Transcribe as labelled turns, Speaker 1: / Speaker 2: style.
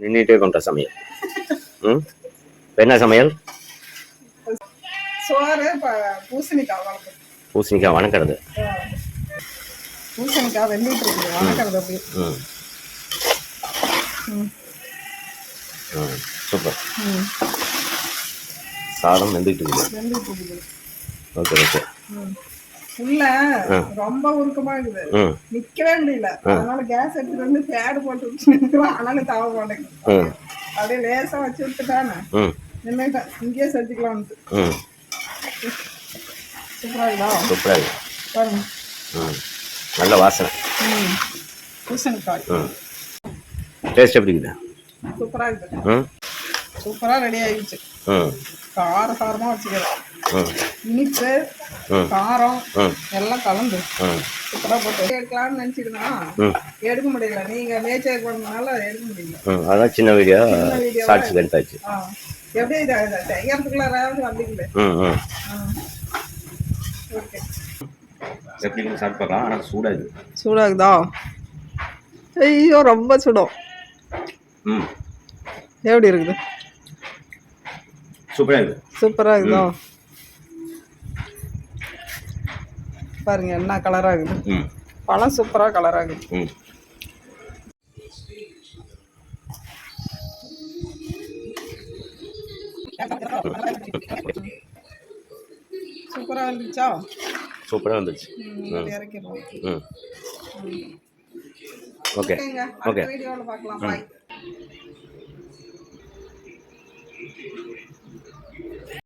Speaker 1: நின்றுட்டே கொண்ட சமையல். ம்? என்ன சமையல்?
Speaker 2: சோறு பூசணிக்காய்
Speaker 1: வணக்கிறது
Speaker 2: பூசணிக்காய் வெந்துட்டு இருக்குது வளர்க்குறது அப்படி
Speaker 1: ம்.
Speaker 2: ம்.
Speaker 1: ம். சூப்பர்.
Speaker 2: ம்.
Speaker 1: சாதம் வெந்துட்டு இருக்குது.
Speaker 2: வெந்துட்டு இருக்குது.
Speaker 1: Okay okay.
Speaker 2: ம். உள்ள ரொம்ப உருக்கமா இருக்குது. நிக்கவே முடியல. அதனால கேஸ் எடுத்துட்டு வந்து பேடு போட்டு வச்சு ஆனாலும் தாவ மாட்டேங்குது அப்படியே லேசா வச்சு விட்டுட்டானே. நின்றுட்டேன் இங்கேயே செஞ்சுக்கலாம்னு
Speaker 1: ம்
Speaker 2: சூப்பரா இருக்குது பாருங்க.
Speaker 1: நல்ல வாசனை.
Speaker 2: பூசணிக்காய்.
Speaker 1: டேஸ்ட் எப்படி இருக்குது?
Speaker 2: சூப்பரா இருக்குது. சூப்பரா ரெடி ஆயிடுச்சு. கார சாரமா வச்சுக்கிறேன். இனிப்பு காரம் எல்லாம் கலந்து
Speaker 1: ம்
Speaker 2: சூப்பரா போட்டு எடுக்கலாம்னு நினைச்சிருந்தா
Speaker 1: ம்
Speaker 2: எடுக்க முடியல. நீங்க நேச்சர் பண்ணனால எடுக்க முடியல.
Speaker 1: அதான் சின்ன வீடியோ. எடுத்தாச்சு.
Speaker 2: ஆ. எப்படி இது இது செய்யறதுக்குள்ளாராவது வந்தீங்களே ஓகே.
Speaker 1: எப்படி சாப்பிட்டு பார்க்கலாம். ஆனால் சூடாக இருக்குது
Speaker 2: சூடாகுதா? ஐயோ ரொம்ப சுடும்.
Speaker 1: ம்.
Speaker 2: எப்படி இருக்குது?
Speaker 1: சூப்பராக இருக்குது.
Speaker 2: சூப்பரா இருக்குதா? பாருங்க என்ன கலரா
Speaker 1: ம்.
Speaker 2: பழம் சூப்பரா கலரா இருக்குது
Speaker 1: ம்.
Speaker 2: சூப்பரா வந்துச்சா
Speaker 1: சூப்பராக வந்துச்சு
Speaker 2: ம்,
Speaker 1: ஓகே. ஓகே.
Speaker 2: வீடியோவில் பார்க்கலாம். பாய்